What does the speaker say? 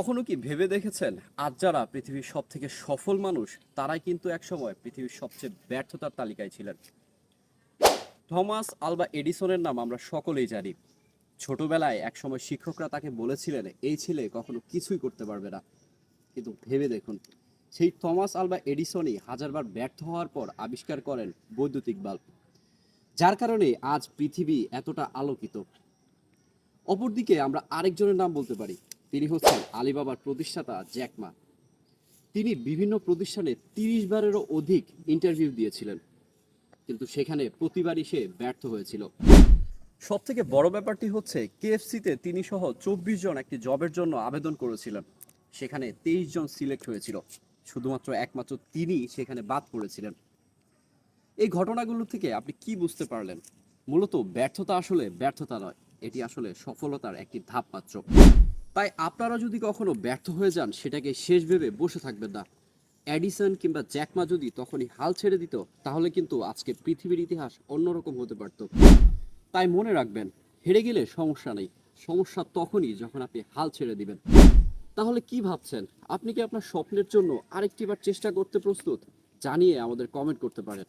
কখনো কি ভেবে দেখেছেন আজ যারা পৃথিবীর সব থেকে সফল মানুষ, তারাই কিন্তু একসময় পৃথিবীর সবচেয়ে ব্যর্থতার তালিকায় ছিলেন? থমাস আলবা এডিসনের নাম আমরা সকলেই জানি। ছোটবেলায় একসময় শিক্ষকরা তাকে বলেছিলেন, এই ছেলে কখনো কিছুই করতে পারবে না। কিন্তু ভেবে দেখুন, সেই থমাস আলবা এডিসনই হাজারবার ব্যর্থ হওয়ার পর আবিষ্কার করেন বৈদ্যুতিক বাল্ব। যার কারণে আজ পৃথিবী এতটা আলোকিত। অপরদিকে আমরা আরেকজনের নাম বলতে পারি তিনি হচ্ছেন আলিবাবার প্রতিষ্ঠাতা জ্যাকমা তিনি বিভিন্ন প্রতিষ্ঠানে তিরিশ বারেরও অধিক ইন্টারভিউ দিয়েছিলেন। কিন্তু সেখানে প্রতিবারই সে ব্যর্থ হয়েছিল। সব থেকে বড় ব্যাপারটি হচ্ছে, কেএফসিতে তিনি সহ চব্বিশ জন একটি জবের জন্য আবেদন করেছিলেন। সেখানে তেইশ জন সিলেক্ট হয়েছিল। শুধুমাত্র একমাত্র তিনি সেখানে বাদ পড়েছিলেন। এই ঘটনাগুলো থেকে আপনি কি বুঝতে পারলেন? মূলত ব্যর্থতা আসলে ব্যর্থতা নয়। এটি আসলে সফলতার একটি ধাপ মাত্র তাই আপনারা যদি কখনো ব্যর্থ হয়ে যান, সেটাকে শেষ ভেবে বসে থাকবেন না। অ্যাডিসন কিংবা জ্যাকমা যদি তখনই হাল ছেড়ে দিত, তাহলে কিন্তু আজকে পৃথিবীর ইতিহাস অন্যরকম হতে পারত। তাই মনে রাখবেন, হেরে গেলে সমস্যা নেই। সমস্যা তখনই যখন আপনি হাল ছেড়ে দিবেন। তাহলে কি ভাবছেন? আপনি কি আপনার স্বপ্নের জন্য আরেকটিবার চেষ্টা করতে প্রস্তুত? জানিয়ে আমাদের কমেন্ট করতে পারেন।